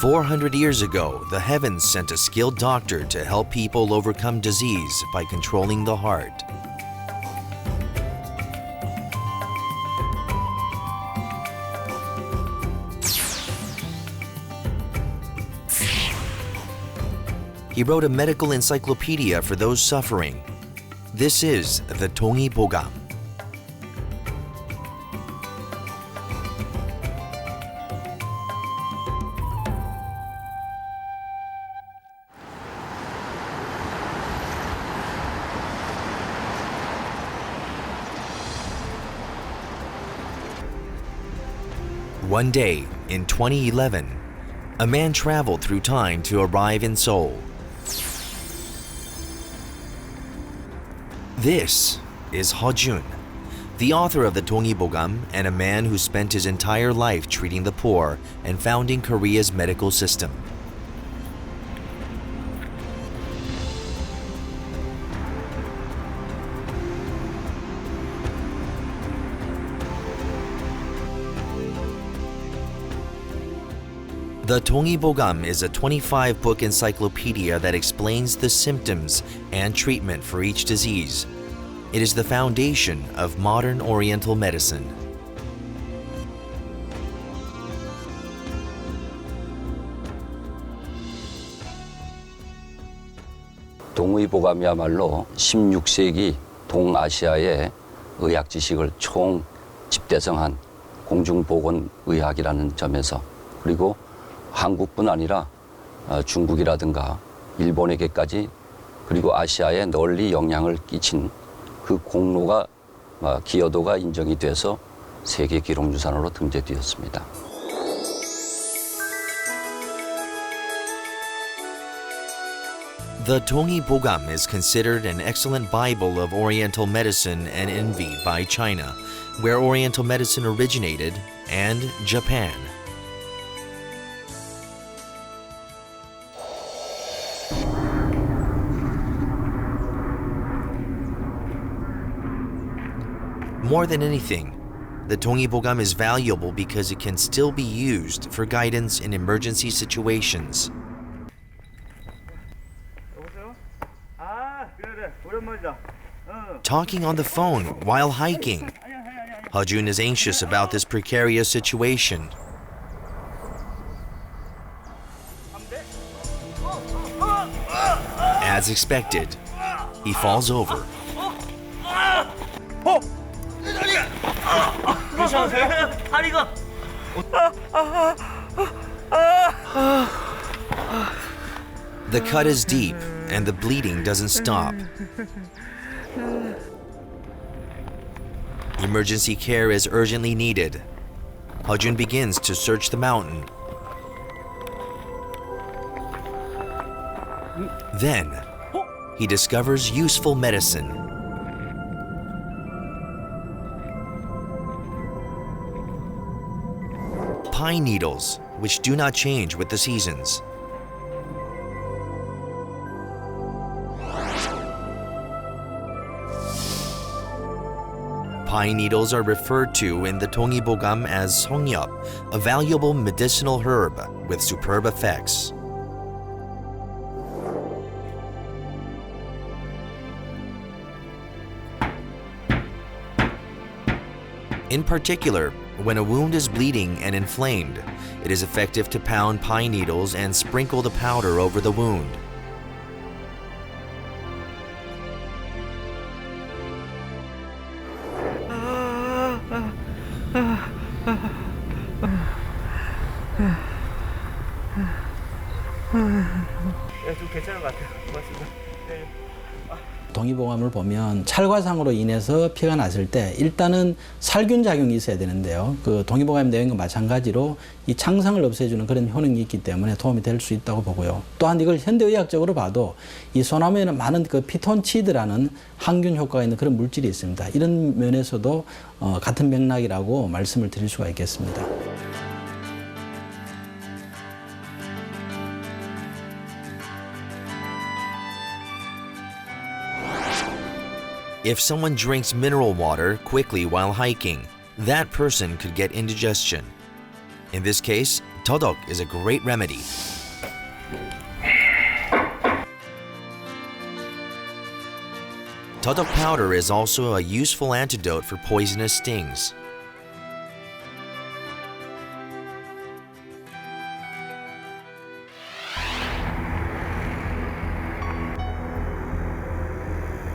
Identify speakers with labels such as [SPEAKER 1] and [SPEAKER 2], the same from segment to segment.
[SPEAKER 1] 400 years ago, the heavens sent a skilled doctor to help people overcome disease by controlling the heart. He wrote a medical encyclopedia for those suffering. This is the Tongi Bogam. One day in 2011, a man traveled through time to arrive in Seoul. This is Ho Jun, the author of the Dongi and a man who spent his entire life treating the poor and founding Korea's medical system. The Tongi Bogam is a 25 book encyclopedia that explains the symptoms and treatment for each disease. It is the foundation of modern Oriental medicine.
[SPEAKER 2] 동의보감이야말로 16세기 동아시아의 의학 지식을 총 집대성한 공중보건의학이라는 점에서 그리고 한국뿐 아니라 어, 중국이라든가 일본에게까지 그리고 아시아에 널리 영향을 끼친 그 공로가 어, 기여도가 인정이 돼서 세계 기록유산으로 등재되었습니다.
[SPEAKER 1] The Tongi Bogam is considered an excellent Bible of Oriental medicine and envied by China, where Oriental medicine originated, and Japan. More than anything, the Tongibogam is valuable because it can still be used for guidance in emergency situations. Talking on the phone while hiking, Hajun is anxious about this precarious situation. As expected, he falls over
[SPEAKER 3] 괜찮으세요? 다리가
[SPEAKER 1] The cut is deep and the bleeding doesn't stop. Emergency care is urgently needed. Hajun begins to search the mountain. Then, he discovers useful medicine. Pine needles, which do not change with the seasons. Pine needles are referred to in the Tongibogam as songyup, a valuable medicinal herb with superb effects. In particular, when a wound is bleeding and inflamed, it is effective to pound pine needles and sprinkle the powder over the wound.
[SPEAKER 4] 동의보감을 보면 찰과상으로 인해서 피가 났을 때 일단은 살균 작용이 있어야 되는데요. 그 동의보감 내용과 마찬가지로 이 창상을 없애주는 그런 효능이 있기 때문에 도움이 될 수 있다고 보고요. 또한 이걸 현대의학적으로 봐도 이 소나무에는 많은 그 피톤치드라는 항균 효과가 있는 그런 물질이 있습니다. 이런 면에서도 어, 같은 맥락이라고 말씀을 드릴 수가 있겠습니다.
[SPEAKER 1] If someone drinks mineral water quickly while hiking, that person could get indigestion. In this case, Todok is a great remedy. Todok powder is also a useful antidote for poisonous stings.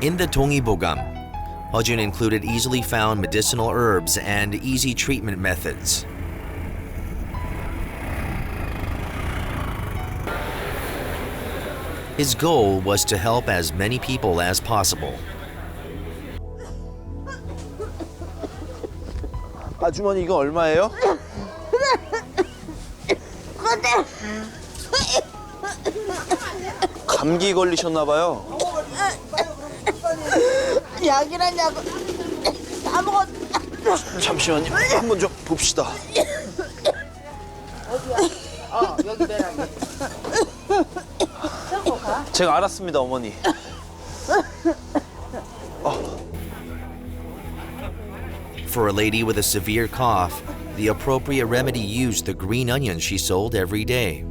[SPEAKER 1] In the Tongibogam, Hojun included easily found medicinal herbs and easy treatment methods. His goal was to help as many people as possible.
[SPEAKER 5] 아주머니 이거 얼마예요? 감기 걸리셨나 봐요.
[SPEAKER 6] 약이라냐고 다 먹었
[SPEAKER 5] 잠시만요. 한번 좀 봅시다. 제가 알았습니다, 어머니.
[SPEAKER 1] For a lady with a severe cough, the appropriate remedy used the green onion she sold every day.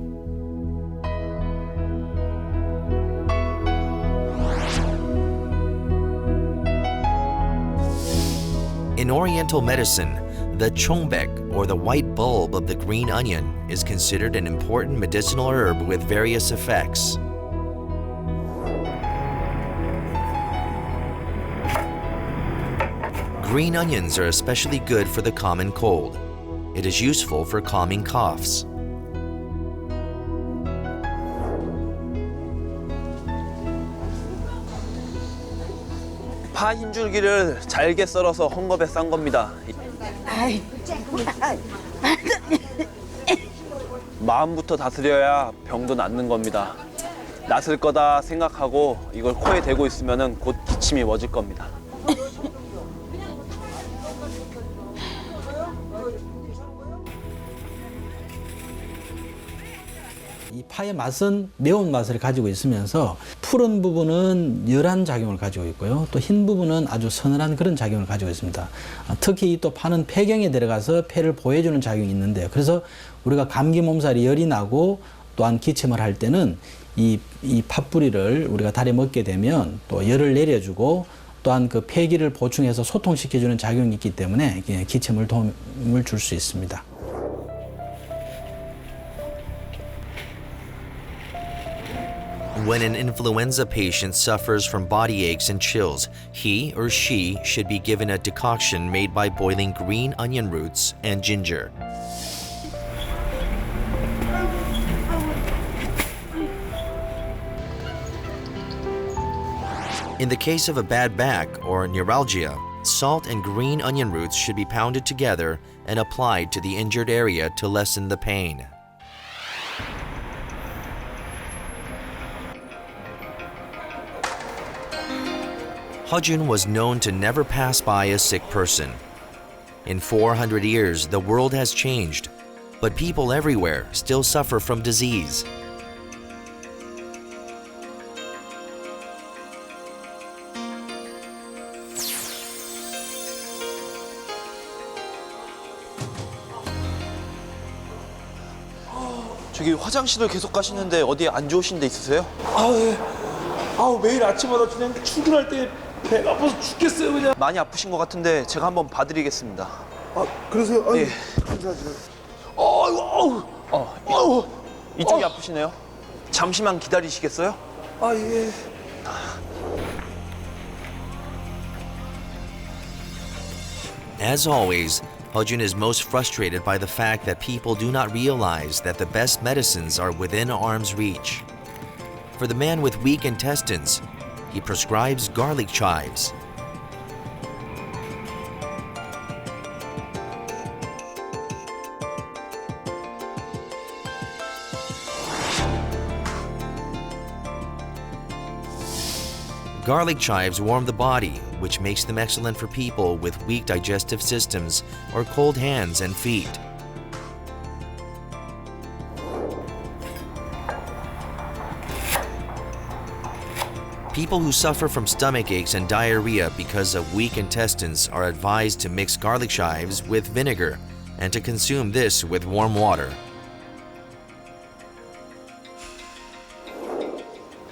[SPEAKER 1] In Oriental medicine, the chongbek, or the white bulb of the green onion, is considered an important medicinal herb with various effects. Green onions are especially good for the common cold. It is useful for calming coughs.
[SPEAKER 5] 파 흰 줄기를 잘게 썰어서 헝겊에 싼 겁니다.
[SPEAKER 6] 아이
[SPEAKER 5] 마음부터 다스려야 병도 낫는 겁니다. 낫을 거다 생각하고 이걸 코에 대고 있으면 곧 기침이 멎을 겁니다.
[SPEAKER 4] 파의 맛은 매운 맛을 가지고 있으면서 푸른 부분은 열한 작용을 가지고 있고요. 또 흰 부분은 아주 서늘한 그런 작용을 가지고 있습니다. 아, 특히 이또 파는 폐경에 들어가서 폐를 보호해주는 작용이 있는데요. 그래서 우리가 감기 몸살이 열이 나고 또한 기침을 할 때는 이, 이 팥뿌리를 우리가 달에 먹게 되면 또 열을 내려주고 또한 그 폐기를 보충해서 소통시켜주는 작용이 있기 때문에 기침을 도움을 줄 수 있습니다.
[SPEAKER 1] When an influenza patient suffers from body aches and chills, he or she should be given a decoction made by boiling green onion roots and ginger. In the case of a bad back or neuralgia, salt and green onion roots should be pounded together and applied to the injured area to lessen the pain. Hojun was known to never pass by a sick person. In 400 years, the world has changed, but people everywhere still suffer from disease.
[SPEAKER 5] 저기 화장실을 계속 가시는데 어디 안 좋으신 데 있으세요?
[SPEAKER 7] 아, 예. 아우 매일 아침마다 그냥 출근할 때 배가 아파서 죽겠어요 그냥.
[SPEAKER 5] 많이 아프신 것 같은데 제가 한번 봐드리겠습니다.
[SPEAKER 7] 아 그러세요? 아유,
[SPEAKER 5] 예.
[SPEAKER 7] 감사하죠. 아이고, 아우,
[SPEAKER 5] 어,
[SPEAKER 7] 아우,
[SPEAKER 5] 이쪽이
[SPEAKER 7] 어.
[SPEAKER 5] 아프시네요. 잠시만 기다리시겠어요?
[SPEAKER 7] 아 예.
[SPEAKER 1] As always, Hojun is most frustrated by the fact that people do not realize that the best medicines are within arm's reach. For the man with weak intestines, he prescribes garlic chives. Garlic chives warm the body, which makes them excellent for people with weak digestive systems or cold hands and feet. People who suffer from stomach aches and diarrhea because of weak intestines are advised to mix garlic chives with vinegar and to consume this with warm water.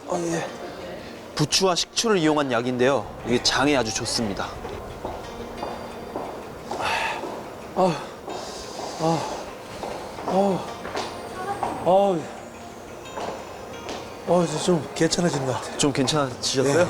[SPEAKER 5] Oh yeah. 부추와 식초를 이용한 약인데요. 이게 장에 아주 좋습니다.
[SPEAKER 7] 아, 아, 아, 아. 어, 이제 좀 괜찮아지는 것 같아요.
[SPEAKER 5] 좀 괜찮아지셨어요?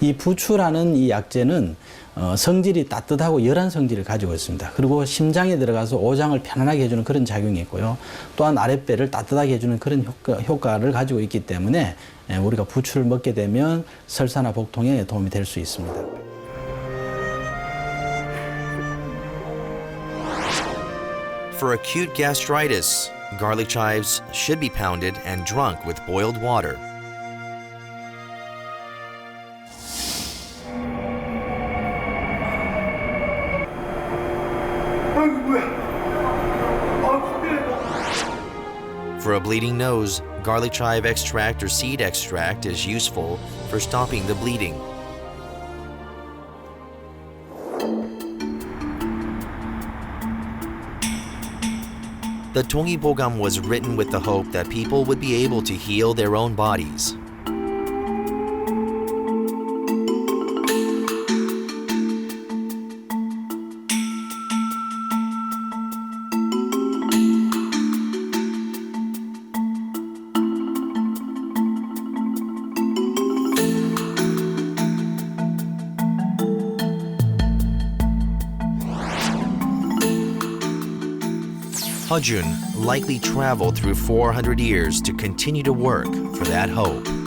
[SPEAKER 4] 이 부추라는 이 약재는 어, 성질이 따뜻하고 열한 성질을 가지고 있습니다. 그리고 심장에 들어가서 오장을 편안하게 해주는 그런 작용이 있고요. 또한 아랫배를 따뜻하게 해주는 그런 효과, 효과를 가지고 있기 때문에 예, 우리가 부추를 먹게 되면 설사나 복통에 도움이 될 수 있습니다.
[SPEAKER 1] For acute gastritis, garlic chives should be pounded and drunk with boiled water. For a bleeding nose, garlic chive extract or seed extract is useful for stopping the bleeding. The Tongi Bogam was written with the hope that people would be able to heal their own bodies. Hajun likely traveled through 400 years to continue to work for that hope.